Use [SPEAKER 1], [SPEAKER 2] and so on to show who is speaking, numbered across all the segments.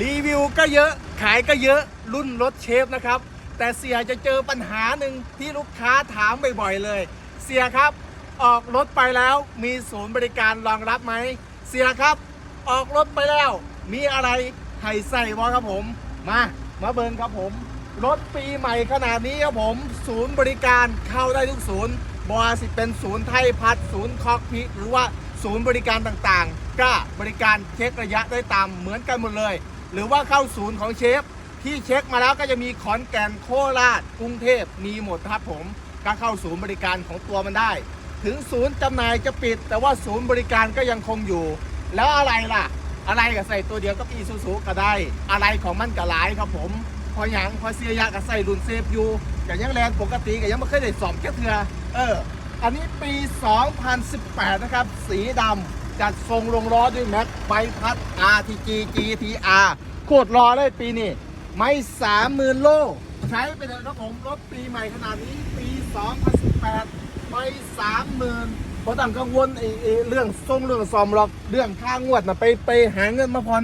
[SPEAKER 1] รีวิวก็เยอะขายก็เยอะรุ่นรถเชฟนะครับ แต่เสียจะเจอปัญหาหนึ่งที่ลูกค้าถามบ่อยๆเลย เสียครับ ออกรถไปแล้วมีศูนย์บริการรองรับไหมเสียครับ ออกรถไปแล้ว มีอะไรให้ใส่บ่ครับผม มามาเบิร์ครับผม รถปีใหม่ขนาดนี้ครับผม ศูนย์บริการเข้าได้ทุกศูนย์บอสิเป็นศูนย์ไทยพัฒน์ศูนย์คอกพิหรือว่าศูนย์บริการต่างๆ ก็บริการเช็คระยะได้ตามเหมือนกันหมดเลย หรือว่าเข้าศูนย์ของเชฟ ที่เช็คมาแล้วก็จะมีขอนแก่นโคราชกรุงเทพมีหมดครับผมก็เข้าศูนย์บริการของตัวมันได้ ถึงศูนย์จำหน่ายจะปิด แต่ว่าศูนย์บริการก็ยังคงอยู่ แล้วอะไรล่ะ อะไรก็ใส่ตัวเดียวก็อีซูซูก็ได้ อะไรของมันก็หลายครับผมพออย่างพอเสียยาก็ใส่รุ่นเซฟอยู่กับยังแลนปกติกับยังไม่เคยได้สอบแค่เถือเออ อันนี้ปี 2018 นะครับ สีดำ จัดทรงลงล้อด้วยแม็กไบพัด RTG GTR โคตรรอเลยปีนี้ไม่สามหมื่นโล ใช้ไปเลยครับผมรถปีใหม่ขนาดนี้ปี 2018 ไม่สามหมื่นเพราะต้องกังวลไอ้ไอ้เรื่องทรงเรื่องซอมหรอกเรื่องค่างวดนะไปไปหาเงินมาผ่อน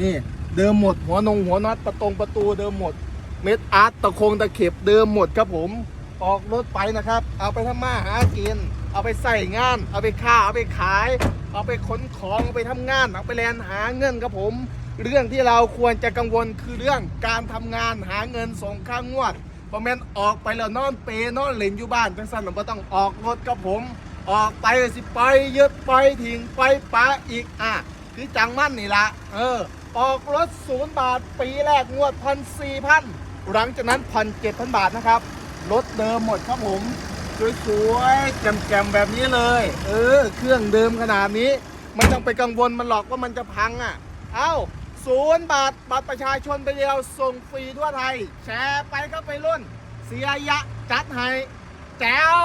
[SPEAKER 1] นี่เดิมหมดหัวนงหัวน็อตประตงประตูเดิมหมด เม็ดอาร์ตตะโคงตะเข็บเดิมหมดครับผม ออกรถไปนะครับ เอาไปทำมาหากิน เอาไปใส่งาน เอาไปค้าเอาไปขาย เอาไปขนของเอาไปทำงาน เอาไปแลนหาเงินครับผม เรื่องที่เราควรจะกังวลคือเรื่องการทำงานหาเงินส่งค่างวดพอแม่นออกไปแล้วนอนเปนอนเหล่นอยู่บ้านจังสันเราต้องออกรถครับผม ออกไปสิไปยึดไปทิ้งไปปะอีกอะคือจังมั่นนี่ละเออ ออกรถศูนย์บาทปีแรกงวดพันสี่พันหลังจากนั้นพันเจ็ดพันบาทนะครับ รถเดิมหมดครับผมสวยๆแจ่มๆแบบนี้เลย เออ เครื่องเดิมขนาดนี้ ไม่ต้องไปกังวลมันหรอกว่ามันจะพังอะ เอ้าศูนย์บาทบัตรประชาชนไปเดียวส่งฟรีทั่วไทย แชร์ไปก็ไปรุ่น เสียยะจัดให้แจ๋ว